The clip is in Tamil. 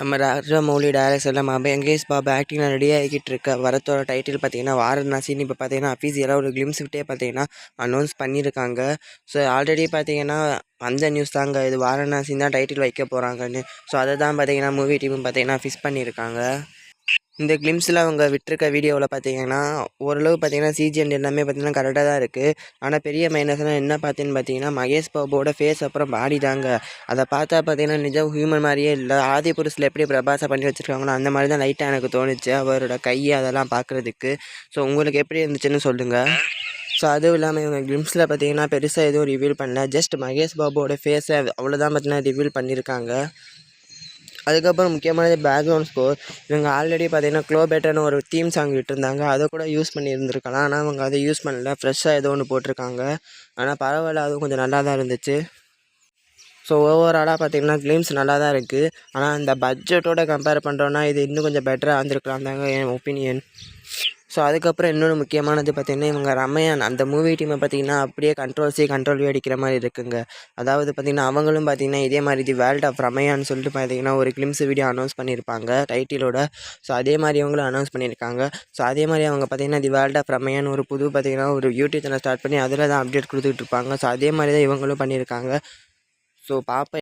நம்ம ராஜமௌலி டேரக்டரில் நம்ம வெங்கடேஷ் பாபு ஆக்டிங்கில் ரெடி ஆகிக்கிட்டு இருக்க வரத்தோட டைட்டில் பார்த்தீங்கன்னா வாரணாசின்னு இப்போ பார்த்தீங்கன்னா அஃபீஷியலாக ஒரு கிளிம்ஸ் விட்டே பார்த்தீங்கன்னா அனௌன்ஸ் பண்ணியிருக்காங்க. ஸோ ஆல்ரெடி பார்த்தீங்கன்னா அந்த நியூஸ் தாங்க. இது வாரணாசின்னு தான் டைட்டில் வைக்க போகிறாங்கன்னு ஸோ அதை தான் பார்த்தீங்கன்னா மூவி டீமும் பார்த்தீங்கன்னா ஃபிக்ஸ் பண்ணியிருக்காங்க. இந்த கிளிம்ஸில் அவங்க விட்டிருக்க வீடியோவில் பார்த்தீங்கன்னா ஓரளவு பார்த்தீங்கன்னா சிஜிஎன் எல்லாமே பார்த்தீங்கன்னா கரெக்டாக தான் இருக்குது ஆனால் பெரிய மைனஸ்னால் என்ன பார்த்தீங்கன்னு பார்த்தீங்கன்னா மகேஷ் பாபுவோட ஃபேஸ் அப்புறம் பாடி தாங்க. அதை பார்த்தா பார்த்தீங்கன்னா நிஜம் ஹியூமன் மாதிரியே இல்லை. ஆதி புருஷில் எப்படி பிரபாஸை பண்ணி வச்சுருக்காங்களோ அந்த மாதிரி தான் லைட்டாக எனக்கு தோணுச்சு அவரோட கை அதெல்லாம் பார்க்குறதுக்கு. ஸோ உங்களுக்கு எப்படி இருந்துச்சுன்னு சொல்லுங்கள் ஸோ அதுவும் இல்லாமல் இவங்க கிளிம்ஸில் பார்த்தீங்கன்னா பெருசாக எதுவும் ரிவீல் பண்ணல. ஜஸ்ட் மகேஷ் பாபுவோட ஃபேஸை அவ்வளோதான் பார்த்தீங்கன்னா ரிவீல் பண்ணியிருக்காங்க அதுக்கப்புறம் முக்கியமானது பேக்ரவுண்ட் ஸ்கோர் இவங்க ஆல்ரெடி பார்த்தீங்கன்னா க்ளோபேட்டர்னு ஒரு தீம் சாங் விட்டுருந்தாங்க. அதை கூட யூஸ் பண்ணியிருந்துருக்கலாம். ஆனால் அவங்க அதை யூஸ் பண்ணல. ஃப்ரெஷ்ஷாக ஏதோ ஒன்று போட்டிருக்காங்க. ஆனால் பரவாயில்ல. அதுவும் கொஞ்சம் நல்லா தான் இருந்துச்சு. ஸோ ஓவராலாக பார்த்தீங்கன்னா க்ளீம்ஸ் நல்லா தான் இருக்குது ஆனால் அந்த பட்ஜெட்டோட கம்பேர் பண்ணுறோன்னா இது இன்னும் கொஞ்சம் பெட்டராக இருந்திருக்கலாம் தாங்க என் ஒப்பீனியன் ஸோ அதுக்கப்புறம் இன்னொன்று முக்கியமானது பார்த்திங்கன்னா இவங்க ரமயான் அந்த மூவி டீமை பார்த்திங்கன்னா அப்படியே கண்ட்ரோல் சி கண்ட்ரோல் வி அடிக்கிற மாதிரி இருக்குங்க. அதாவது பார்த்திங்கன்னா அவங்களும் பார்த்திங்கன்னா இதே மாதிரி தி வேர்ல்ட் ஆஃப் ரமையான்னு சொல்லிட்டு பார்த்திங்கன்னா ஒரு கிளிம்ஸ் வீடியோ அனௌன்ஸ் பண்ணியிருப்பாங்க டைட்டிலோட ஸோ அதே மாதிரி அவங்களும் அனௌன்ஸ் பண்ணியிருக்காங்க ஸோ அதே மாதிரி அவங்க பார்த்திங்கன்னா தி வேர்ல்ட் ஆஃப் ரமயான் ஒரு புது பார்த்திங்கன்னா ஒரு யூடியூப் சேனல் ஸ்டார்ட் பண்ணி அதில் தான் அப்டேட் கொடுத்துட்டு இருப்பாங்க. ஸோ அதே மாதிரி தான் இவங்களும் பண்ணியிருக்காங்க ஸோ பார்ப்பேன்